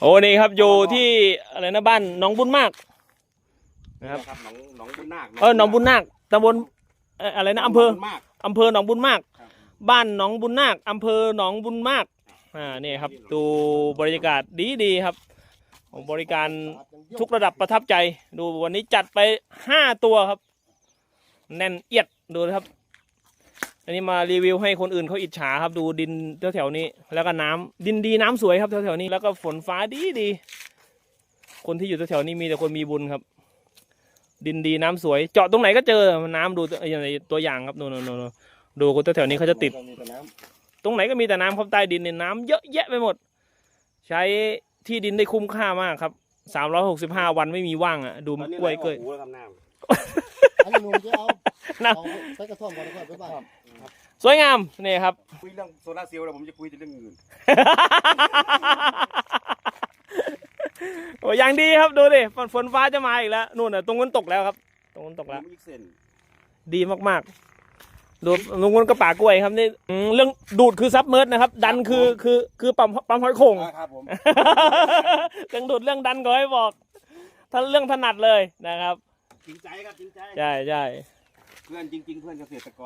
โอ้นี่ครับอยู่ที่อะไรนะบ้านหนองบุญมากนะครับหนองหนองบุญนาคเออหนองบุญนาคตำบลเอ่ออะไรนะอำเภอ หนงบุญมาก อำเภอหนองบุญมาก ครับบ้านหนองบุญนาคอำเภอหนองบุญมาก อ่า นี่ครับ ดูบรรยากาศดีดีๆครับของบริการทุกระดับประทับใจ ดูวันนี้จัดไปห้าตัวครับ แน่นเอียด ดูนะครับ อันนี้มารีวิวให้คนอื่นเขาอิจฉาครับดูดินแถวๆนี้ แล้วก็น้ำดินดีน้ำสวยครับแถวๆนี้แล้วก็ฝนฟ้าดีดีๆคนที่อยู่แถวๆนี้มีแต่คนมีบุญครับ ดินดีน้ำสวย เจาะตรงไหนก็เจอน้ำดูอย่างไรตัวอย่างครับโน่นโน่นดูคนแถวๆนี้เขาจะติดมีแต่น้ตรงไหนก็มีแต่น้ำครับใต้ดินเนี่ยน้ำเยอะแยะไปหมด ใช้ที่ดินได้คุ้มค่ามากครับสามร้อยหกสิบห้าวันไม่มีว่างอะ ดูำตอนนี้กล้วยเกยหูแล้วครับน้อันนี้ลุงจะเอา นะเอาไปกระท่อมก่อนแล้วก็ไปบ้านสวยงามนี่ครับำคุยเรื่องโซลาร์เซลล์แล้วผมจะคุยแต่เรื่องอื่นโอ้ยังดีครับดูดิฝนฝนฟ้าจะมาอีกแล้วนู่นน่ะตรงนู้นตกแล้วครับ ตรงนู้นตกแล้ว ผมอีกเส้นดีมากๆ ดูตรงนู้นก็ป่ากล้วยครับนี่อืมเรื่องดูดคือซับเมิร์ดนะครับ ดันคือคือคือปั๊มปั๊มหอยโข่ง อ่าครับผมเรื่องดูดเรื่องดันก็ให้บอก ถ้าเรื่องถนัดเลยนะครับ จริงใจครับจริงใจ ใช่ใช่ เพื่อนจริง ๆ เพื่อนเกษตรกร